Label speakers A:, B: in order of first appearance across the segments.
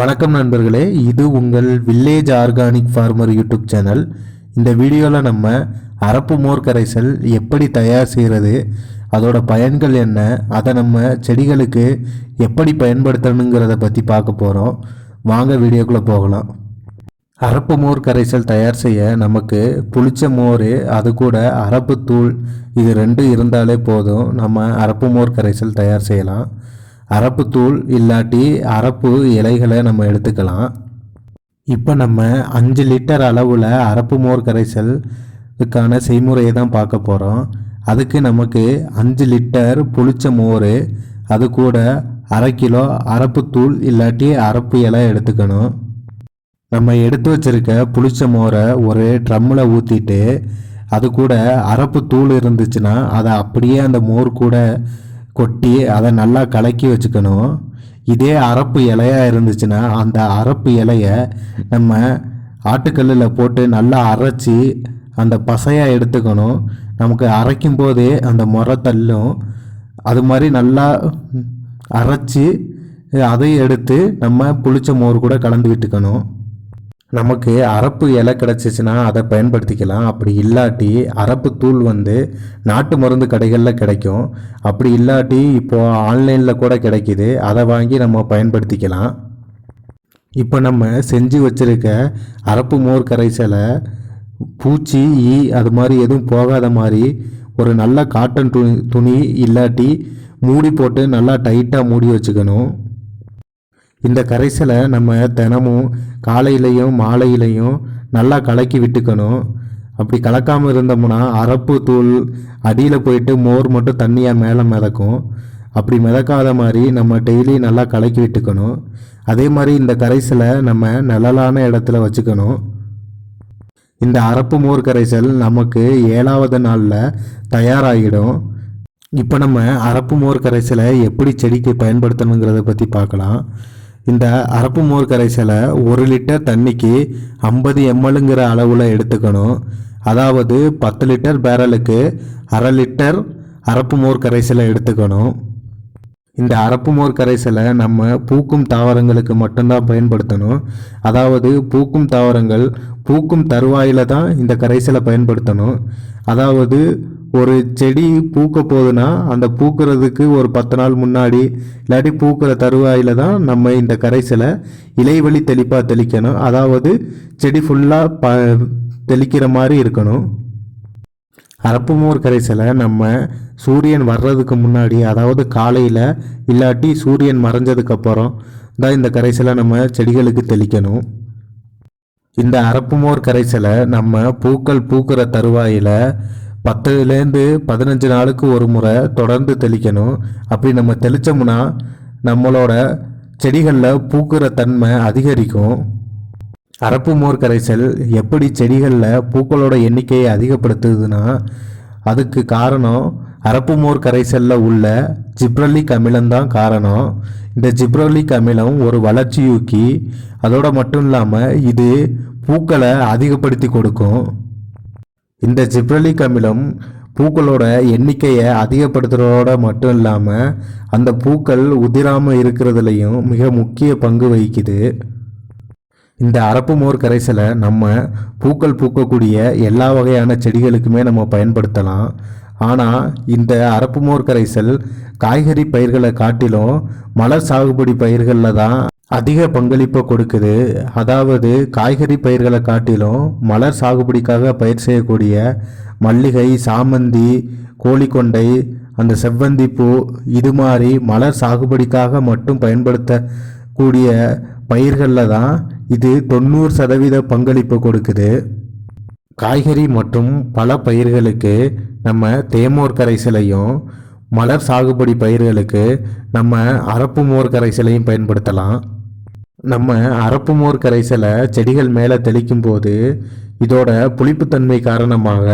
A: வணக்கம் நண்பர்களே இது உங்கள் village organic farmer YouTube channel இந்த வீடியோவில் நம்ம அரப்பு மோர் கரைசல் எப்படி தயார் செய்கிறது அதோட பயன்கள் என்ன அதை நம்ம செடிகளுக்கு எப்படி பயன்படுத்தணுங்கிறத பற்றி பார்க்க போகிறோம் வாங்க வீடியோக்குள்ளே போகலாம். அரப்பு மோர் கரைசல் தயார் செய்ய நமக்கு புளிச்ச மோர் அது கூட அரப்பு தூள் இது ரெண்டும் இருந்தாலே போதும். நம்ம அரப்பு மோர் கரைசல் தயார் செய்யலாம். அரப்பு தூள் இல்லாட்டி அரப்பு இலைகளை நம்ம எடுத்துக்கலாம். இப்போ நம்ம அஞ்சு லிட்டர் அளவில் அரப்பு மோர் கரைசலுக்கான செய்முறையை தான் பார்க்க போகிறோம் அதுக்கு நமக்கு அஞ்சு லிட்டர் புளிச்ச மோர் அது கூட அரை கிலோ அரப்பு தூள் இல்லாட்டி அரப்பு இலை எடுத்துக்கணும். நம்ம எடுத்து வச்சிருக்க புளிச்ச மோரை ஒரு ட்ரம்மில் ஊற்றிட்டு அது கூட அரப்பு தூள் இருந்துச்சுன்னா அதை அப்படியே அந்த மோர் கூட கொட்டி அதை நல்லா கலக்கி வச்சுக்கணும். இதே அரப்பு இலையாக இருந்துச்சுன்னா அந்த அரப்பு இலையை நம்ம ஆட்டுக்கல்லில் போட்டு நல்லா அரைச்சி அந்த பசையாக எடுத்துக்கணும். நமக்கு அரைக்கும் போதே அந்த முறை தள்ளும். அது மாதிரி நல்லா அரைச்சி அதை எடுத்து நம்ம புளிச்ச மோர் கூட கலந்து விட்டுக்கணும். நமக்கு அரப்பு இலை கிடச்சிச்சின்னா அதை பயன்படுத்திக்கலாம். அப்படி இல்லாட்டி அரப்பு தூள் வந்து நாட்டு மருந்து கடைகளில் கிடைக்கும். அப்படி இல்லாட்டி இப்போது ஆன்லைனில் கூட கிடைக்கிது. அதை வாங்கி நம்ம பயன்படுத்திக்கலாம். இப்போ நம்ம செஞ்சு வச்சுருக்க அரப்பு மோர் கரைசலை பூச்சி ஈ அது மாதிரி எதுவும் போகாத மாதிரி ஒரு நல்ல காட்டன் துணி துணி இல்லாட்டி மூடி போட்டு நல்லா டைட்டாக மூடி வச்சுக்கணும். இந்த கரைசலை நம்ம தினமும் காலையிலையும் மாலையிலையும் நல்லா கலக்கி விட்டுக்கணும். அப்படி கலக்காமல் இருந்தோம்னா அரப்பு தூள் அடியில் போயிட்டு மோர் மட்டும் தண்ணியாக மேலே மிதக்கும். அப்படி மிதக்காத மாதிரி நம்ம டெய்லி நல்லா கலக்கி விட்டுக்கணும். அதே மாதிரி இந்த கரைசலை நம்ம நிழலான இடத்துல வச்சுக்கணும். இந்த அரப்பு மோர் கரைசல் நமக்கு ஏழாவது நாளில் தயாராகிடும். இப்போ நம்ம அரப்பு மோர் கரைசலை எப்படி செடிக்கு பயன்படுத்தணுங்கிறத பற்றி பார்க்கலாம். இந்த அரப்பு மோர் கரைசலை ஒரு லிட்டர் தண்ணிக்கு ஐம்பது எம்எல்ங்கிற அளவில் எடுத்துக்கணும். அதாவது பத்து லிட்டர் பேரலுக்கு அரை லிட்டர் அரப்பு மோர் கரைசலை எடுத்துக்கணும். இந்த அரப்பு மோர் கரைசலை நம்ம பூக்கும் தாவரங்களுக்கு மட்டும்தான் பயன்படுத்தணும். அதாவது பூக்கும் தாவரங்கள் பூக்கும் தருவாயில் தான் இந்த கரைசலை பயன்படுத்தணும். அதாவது ஒரு செடி பூக்க போகுதுன்னா அந்த பூக்கிறதுக்கு ஒரு பத்து நாள் முன்னாடி இல்லாட்டி பூக்கிற தருவாயில் தான் நம்ம இந்த கரைசலை இலைவழி தெளிப்பாக தெளிக்கணும். அதாவது செடி ஃபுல்லாக ப தெளிக்கிற மாதிரி இருக்கணும். அரப்புமோர் கரைசலை நம்ம சூரியன் வர்றதுக்கு முன்னாடி அதாவது காலையில் இல்லாட்டி சூரியன் மறைஞ்சதுக்கப்புறம் தான் இந்த கரைசலை நம்ம செடிகளுக்கு தெளிக்கணும். இந்த அரப்புமோர் கரைசலை நம்ம பூக்கள் பூக்கிற தருவாயில் பத்துலேருந்து பதினஞ்சு நாளுக்கு ஒரு முறை தொடர்ந்து தெளிக்கணும். அப்படி நம்ம தெளித்தோம்னா நம்மளோட செடிகளில் பூக்கிற தன்மை அதிகரிக்கும். அரப்பு மோர் கரைசல் எப்படி செடிகளில் பூக்களோட எண்ணிக்கையை அதிகப்படுத்துதுன்னா அதுக்கு காரணம் அரப்பு மோர் கரைசலில் உள்ள ஜிப்ரலிக் அமிலம் தான் காரணம். இந்த ஜிப்ரலிக் அமிலம் ஒரு வளர்ச்சியூக்கி அதோடு மட்டும் இல்லாமல் இது பூக்களை அதிகப்படுத்தி கொடுக்கும். இந்த ஜிப்ரலிக் அமிலம் பூக்களோட எண்ணிக்கையை அதிகப்படுத்துறதோட மட்டும் இல்லாமல் அந்த பூக்கள் உதிராமல் இருக்கிறதுலையும் மிக முக்கிய பங்கு வகிக்குது. இந்த அரப்பு மோர் கரைசலை நம்ம பூக்கள் பூக்கக்கூடிய எல்லா வகையான செடிகளுக்குமே நம்ம பயன்படுத்தலாம். ஆனால் இந்த அரப்பு மோர் கரைசல் காய்கறி பயிர்களை காட்டிலும் மலர் சாகுபடி பயிர்களில் தான் அதிக பங்களிப்பை கொடுக்குது. அதாவது காய்கறி பயிர்களை காட்டிலும் மலர் சாகுபடிக்காக பயிர் செய்யக்கூடிய மல்லிகை சாமந்தி கோழிக்கொண்டை அந்த செவ்வந்தி பூ இது மாதிரி மலர் சாகுபடிக்காக மட்டும் பயன்படுத்தக்கூடிய பயிர்களில் தான் இது தொண்ணூறு சதவீத பங்களிப்பு கொடுக்குது. காய்கறி மற்றும் பல பயிர்களுக்கு நம்ம தேமோர் கரைசலையும் மலர் சாகுபடி பயிர்களுக்கு நம்ம அரப்பு மோர் கரைசலையும் பயன்படுத்தலாம். நம்ம அரப்பு மோர் கரைசலை செடிகள் மேலே தெளிக்கும் போது இதோட புளிப்புத்தன்மை காரணமாக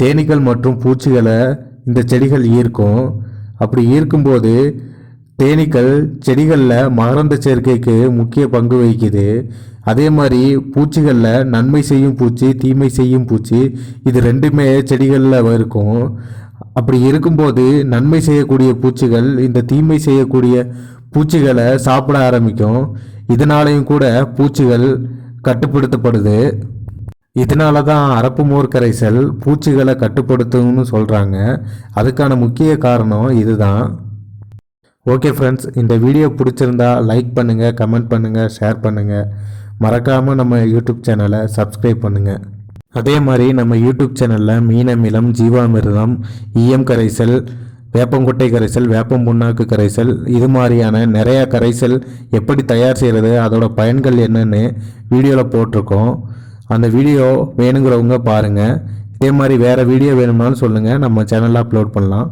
A: தேனீக்கள் மற்றும் பூச்சிகளை இந்த செடிகள் ஈர்க்கும். அப்படி ஈர்க்கும்போது தேனீக்கள் செடிகளில் மகரந்த சேர்க்கைக்கு முக்கிய பங்கு வகிக்குது. அதே மாதிரி பூச்சிகளில் நன்மை செய்யும் பூச்சி தீமை செய்யும் பூச்சி இது ரெண்டுமே செடிகளில் இருக்கும். அப்படி இருக்கும்போது நன்மை செய்யக்கூடிய பூச்சிகள் இந்த தீமை செய்யக்கூடிய பூச்சிகளை சாப்பிட ஆரம்பிக்கும். இதனாலையும் கூட பூச்சிகள் கட்டுப்படுத்தப்படுது. இதனால தான் அரப்பு மோர் கரைசல் பூச்சிகளை கட்டுப்படுத்தும்னு சொல்கிறாங்க அதுக்கான முக்கிய காரணம் இதுதான். ஓகே ஃப்ரெண்ட்ஸ் இந்த வீடியோ பிடிச்சிருந்தா லைக் பண்ணுங்கள் கமெண்ட் பண்ணுங்கள் ஷேர் பண்ணுங்கள் மறக்காமல் நம்ம யூடியூப் சேனலை சப்ஸ்கிரைப் பண்ணுங்கள் அதே மாதிரி நம்ம யூடியூப் சேனலில் மீனமிலம் ஜீவாமிர்தம் ஈயம் கரைசல் வேப்பங்குட்டை கரைசல் வேப்பம் புண்ணாக்கு கரைசல் இது மாதிரியான நிறையா கரைசல் எப்படி தயார் செய்கிறது அதோட பயன்கள் என்னென்னு வீடியோவில் போட்டிருக்கோம். அந்த வீடியோ வேணுங்கிறவங்க பாருங்கள் இதே மாதிரி வேறு வீடியோ வேணும்னாலும் சொல்லுங்கள் நம்ம சேனலில் அப்லோட் பண்ணலாம்.